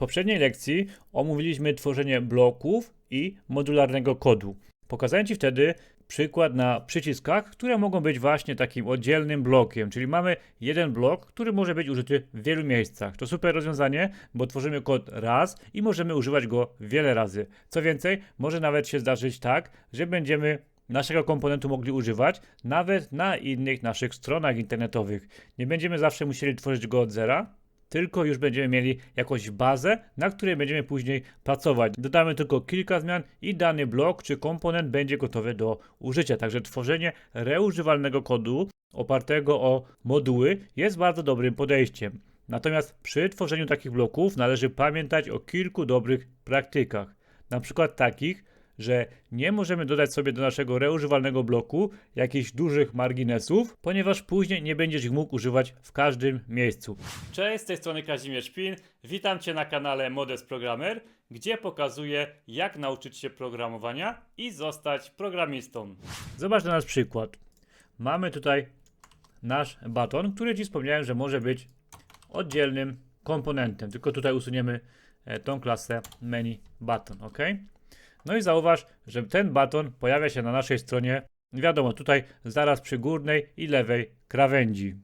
poprzedniej lekcji omówiliśmy tworzenie bloków i modularnego kodu. Pokazałem Ci wtedy przykład na przyciskach, które mogą być właśnie takim oddzielnym blokiem, czyli mamy jeden blok, który może być użyty w wielu miejscach. To super rozwiązanie, bo tworzymy kod raz i możemy używać go wiele razy. Co więcej, może nawet się zdarzyć tak, że będziemy naszego komponentu mogli używać nawet na innych naszych stronach internetowych. Nie będziemy zawsze musieli tworzyć go od zera, tylko już będziemy mieli jakąś bazę, na której będziemy później pracować. Dodamy tylko kilka zmian i dany blok czy komponent będzie gotowy do użycia. Także tworzenie reużywalnego kodu opartego o moduły jest bardzo dobrym podejściem. Natomiast przy tworzeniu takich bloków należy pamiętać o kilku dobrych praktykach. Na przykład takich, że nie możemy dodać sobie do naszego reużywalnego bloku jakichś dużych marginesów, ponieważ później nie będziesz ich mógł używać w każdym miejscu. Cześć, z tej strony Kazimierz Szpin. Witam Cię na kanale Modest Programmer, gdzie pokazuję jak nauczyć się programowania i zostać programistą. Zobacz na nasz przykład. Mamy tutaj nasz baton, który Ci wspomniałem, że może być oddzielnym komponentem. Tylko tutaj usuniemy e, tą klasę menu button, ok? No i zauważ, że ten baton pojawia się na naszej stronie, wiadomo, tutaj zaraz przy górnej i lewej krawędzi.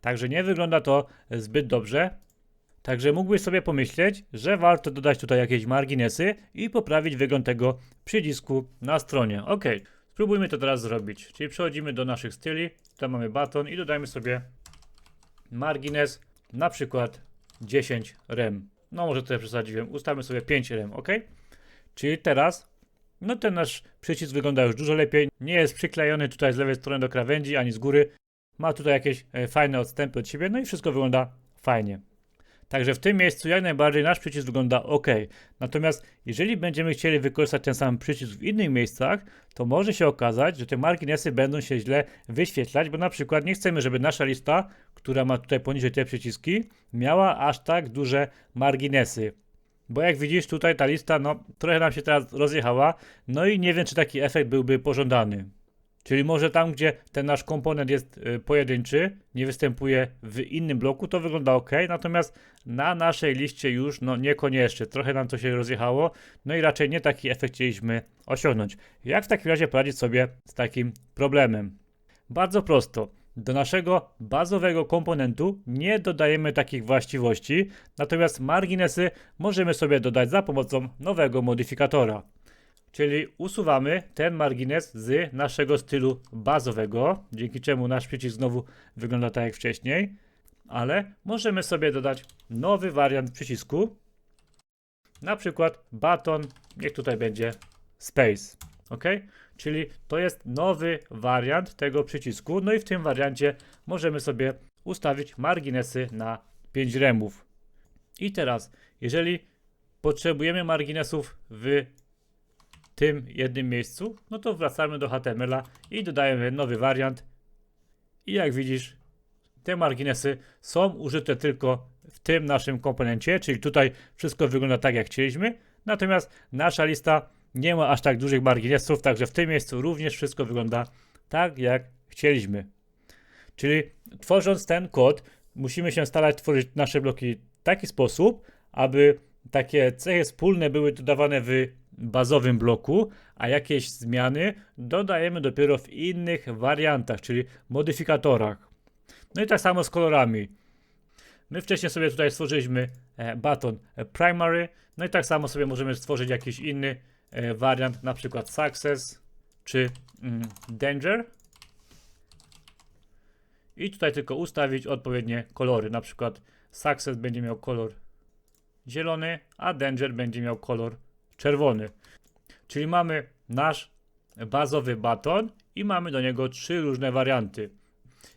Także nie wygląda to zbyt dobrze. Także mógłbyś sobie pomyśleć, że warto dodać tutaj jakieś marginesy i poprawić wygląd tego przycisku na stronie. Ok, spróbujmy to teraz zrobić. Czyli przechodzimy do naszych styli, tutaj mamy baton i dodajmy sobie margines, na przykład 10 rem. No może tutaj przesadziłem, ustawmy sobie 5 rem, ok? Czyli teraz, no ten nasz przycisk wygląda już dużo lepiej. Nie jest przyklejony tutaj z lewej strony do krawędzi, ani z góry. Ma tutaj jakieś e, fajne odstępy od siebie, no i wszystko wygląda fajnie. Także w tym miejscu jak najbardziej nasz przycisk wygląda ok. Natomiast jeżeli będziemy chcieli wykorzystać ten sam przycisk w innych miejscach, to może się okazać, że te marginesy będą się źle wyświetlać, bo na przykład nie chcemy, żeby nasza lista, która ma tutaj poniżej te przyciski, miała aż tak duże marginesy. Bo jak widzisz tutaj ta lista, no trochę nam się teraz rozjechała, no i nie wiem czy taki efekt byłby pożądany. Czyli może tam, gdzie ten nasz komponent jest y, pojedynczy, nie występuje w innym bloku, to wygląda ok, natomiast na naszej liście już no niekoniecznie, trochę nam to się rozjechało, no i raczej nie taki efekt chcieliśmy osiągnąć. Jak w takim razie poradzić sobie z takim problemem? Bardzo prosto. Do naszego bazowego komponentu nie dodajemy takich właściwości, natomiast marginesy możemy sobie dodać za pomocą nowego modyfikatora. Czyli usuwamy ten margines z naszego stylu bazowego, dzięki czemu nasz przycisk znowu wygląda tak jak wcześniej, ale możemy sobie dodać nowy wariant przycisku, na przykład baton, niech tutaj będzie space, ok? Czyli to jest nowy wariant tego przycisku, no i w tym wariancie możemy sobie ustawić marginesy na 5 remów. I teraz, jeżeli potrzebujemy marginesów w tym jednym miejscu, no to wracamy do HTML-a i dodajemy nowy wariant. I jak widzisz, te marginesy są użyte tylko w tym naszym komponencie, czyli tutaj wszystko wygląda tak jak chcieliśmy, natomiast nasza lista nie ma aż tak dużych marginesów, także w tym miejscu również wszystko wygląda tak jak chcieliśmy. Czyli tworząc ten kod, musimy się starać tworzyć nasze bloki w taki sposób, aby takie cechy wspólne były dodawane w bazowym bloku, a jakieś zmiany dodajemy dopiero w innych wariantach, czyli modyfikatorach. No i tak samo z kolorami. My wcześniej sobie tutaj stworzyliśmy e, button primary, no i tak samo sobie możemy stworzyć jakiś inny wariant, na przykład success czy mm, danger. I tutaj tylko ustawić odpowiednie kolory, na przykład success będzie miał kolor zielony, a danger będzie miał kolor czerwony. Czyli mamy nasz bazowy baton i mamy do niego trzy różne warianty.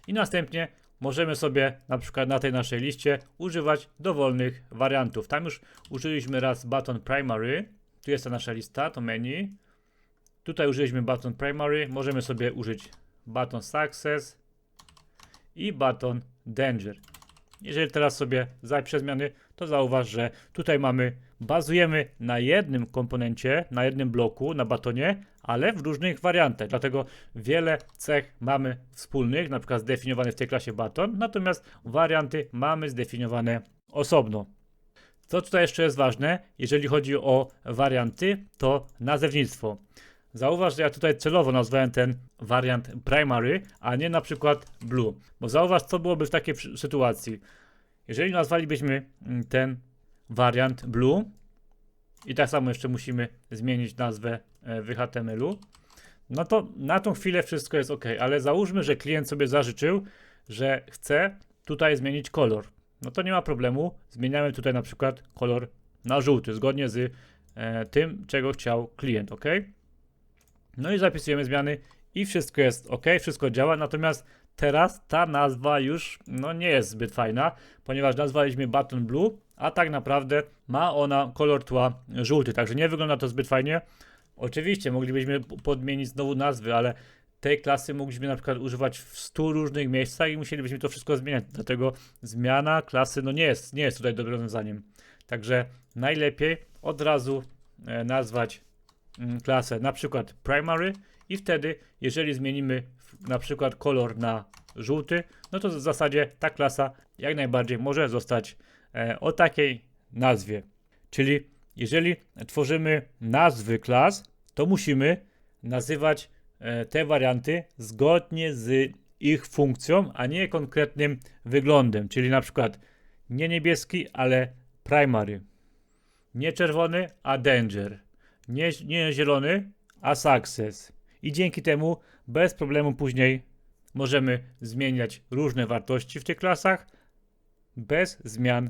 I następnie możemy sobie na przykład na tej naszej liście używać dowolnych wariantów. Tam już użyliśmy raz button primary. Tu jest ta nasza lista, to menu. Tutaj użyliśmy button primary. Możemy sobie użyć button success i button danger. Jeżeli teraz sobie zapiszę zmiany, to zauważ, że tutaj mamy, bazujemy na jednym komponencie, na jednym bloku, na batonie, ale w różnych wariantach. Dlatego wiele cech mamy wspólnych, na przykład zdefiniowane w tej klasie baton, natomiast warianty mamy zdefiniowane osobno. Co tutaj jeszcze jest ważne, jeżeli chodzi o warianty, to nazewnictwo. Zauważ, że ja tutaj celowo nazwałem ten wariant primary, a nie na przykład blue. Bo zauważ, co byłoby w takiej sytuacji. Jeżeli nazwalibyśmy mm, ten wariant blue i tak samo jeszcze musimy zmienić nazwę e, w HTML-u, no to na tą chwilę wszystko jest ok, ale załóżmy, że klient sobie zażyczył, że chce tutaj zmienić kolor. No to nie ma problemu. Zmieniamy tutaj na przykład kolor na żółty, zgodnie z e, tym, czego chciał klient, ok? No i zapisujemy zmiany i wszystko jest ok, wszystko działa, natomiast teraz ta nazwa już no, nie jest zbyt fajna, ponieważ nazwaliśmy button blue, a tak naprawdę ma ona kolor tła żółty, także nie wygląda to zbyt fajnie. Oczywiście moglibyśmy podmienić znowu nazwy, ale tej klasy mogliśmy na przykład używać w 100 różnych miejscach i musielibyśmy to wszystko zmieniać. Dlatego zmiana klasy no nie jest, nie jest tutaj dobrym rozwiązaniem. Także najlepiej od razu e, nazwać mm, klasę na przykład primary i wtedy jeżeli zmienimy na przykład kolor na żółty, no to w zasadzie ta klasa jak najbardziej może zostać e, o takiej nazwie. Czyli jeżeli tworzymy nazwy klas, to musimy nazywać te warianty zgodnie z ich funkcją, a nie konkretnym wyglądem. Czyli na przykład nie niebieski, ale primary. Nie czerwony, a danger. Nie, nie zielony, a success. I dzięki temu bez problemu później możemy zmieniać różne wartości w tych klasach bez zmian